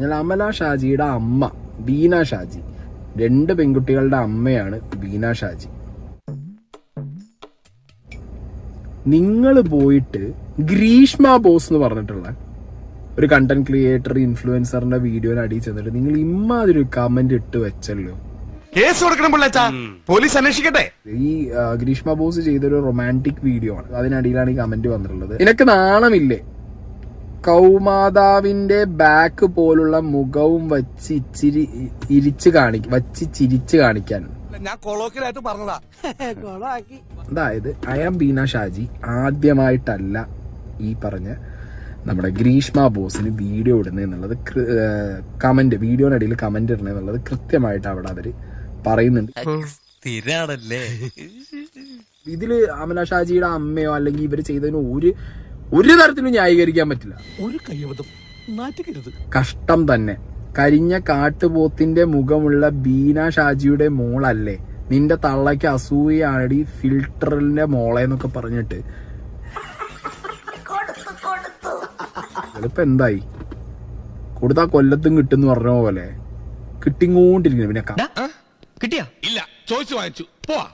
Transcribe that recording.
ഞാൻ അമല ഷാജിയുടെ അമ്മ ബീന ഷാജി. രണ്ട് പെൺകുട്ടികളുടെ അമ്മയാണ് ബീന ഷാജി. നിങ്ങൾ പോയിട്ട് ഗ്രീഷ്മ ബോസ് എന്ന് പറഞ്ഞിട്ടുള്ള ഒരു കണ്ടന്റ് ക്രിയേറ്റർ ഇൻഫ്ലുവൻസറിന്റെ വീഡിയോ അടിയിൽ ചെന്നിട്ട് നിങ്ങൾ ഇമ്മാതിരി കമന്റ് ഇട്ട് വെച്ചല്ലോ. കേസ് കൊടുക്കണം പോലീസ് അന്വേഷിക്കട്ടെ. ഈ ഗ്രീഷ്മ ബോസ് ചെയ്തൊരു റൊമാന്റിക് വീഡിയോ ആണ്. അതിനടിയിലാണ് ഈ കമന്റ് വന്നിട്ടുള്ളത്. നിനക്ക് നാണമില്ലേ? കൗമാതാവിന്റെ ബാക്ക് പോലുള്ള മുഖവും വച്ച് ഇച്ചിരി ഇരിച്ച് കാണിക്ക വച്ച് ചിരിച്ച് കാണിക്കാൻ. ഞാൻ കൊളോക്കിലായിട്ട് പറഞ്ഞതാ. അതായത് അയാം ബീന ഷാജി ആദ്യമായിട്ടല്ല ഈ പറഞ്ഞ നമ്മുടെ ഗ്രീഷ്മ ബോസിന് വീഡിയോ ഇടുന്നത് എന്നുള്ളത് കമന്റ് വീഡിയോനടിയിൽ കമന്റ് ഇടുന്നത് എന്നുള്ളത് കൃത്യമായിട്ട് അവിടെ അവർ പറയുന്നുണ്ട്. ഇതിൽ അമല ഷാജിയുടെ അമ്മയോ അല്ലെങ്കിൽ ഇവർ ചെയ്തതിന് ഒരു ഒരു തരത്തിലും ന്യായീകരിക്കാൻ പറ്റില്ല. ഒരു കയ്യബദ്ധം. നാറ്റുകരുത് കഷ്ടം തന്നെ. കരിഞ്ഞ കാട്ടുപോത്തിന്റെ മുഖമുള്ള ബീന ഷാജിയുടെ മോളല്ലേ? നിന്റെ തള്ളയ്ക്ക് അസൂയാണടി ഫിൽട്ടറിന്റെ മോളെ എന്നൊക്കെ പറഞ്ഞിട്ട്. ഇപ്പൊ എന്തായി? കൊടുത്താ കൊല്ലത്തും കിട്ടും പറഞ്ഞ പോലെ. കിട്ടിങ്ങോണ്ടിരിക്കുന്നു. പിന്നെ കിട്ടിയാ? ഇല്ല ചോദിച്ചു വാങ്ങിച്ചു. പോവാ.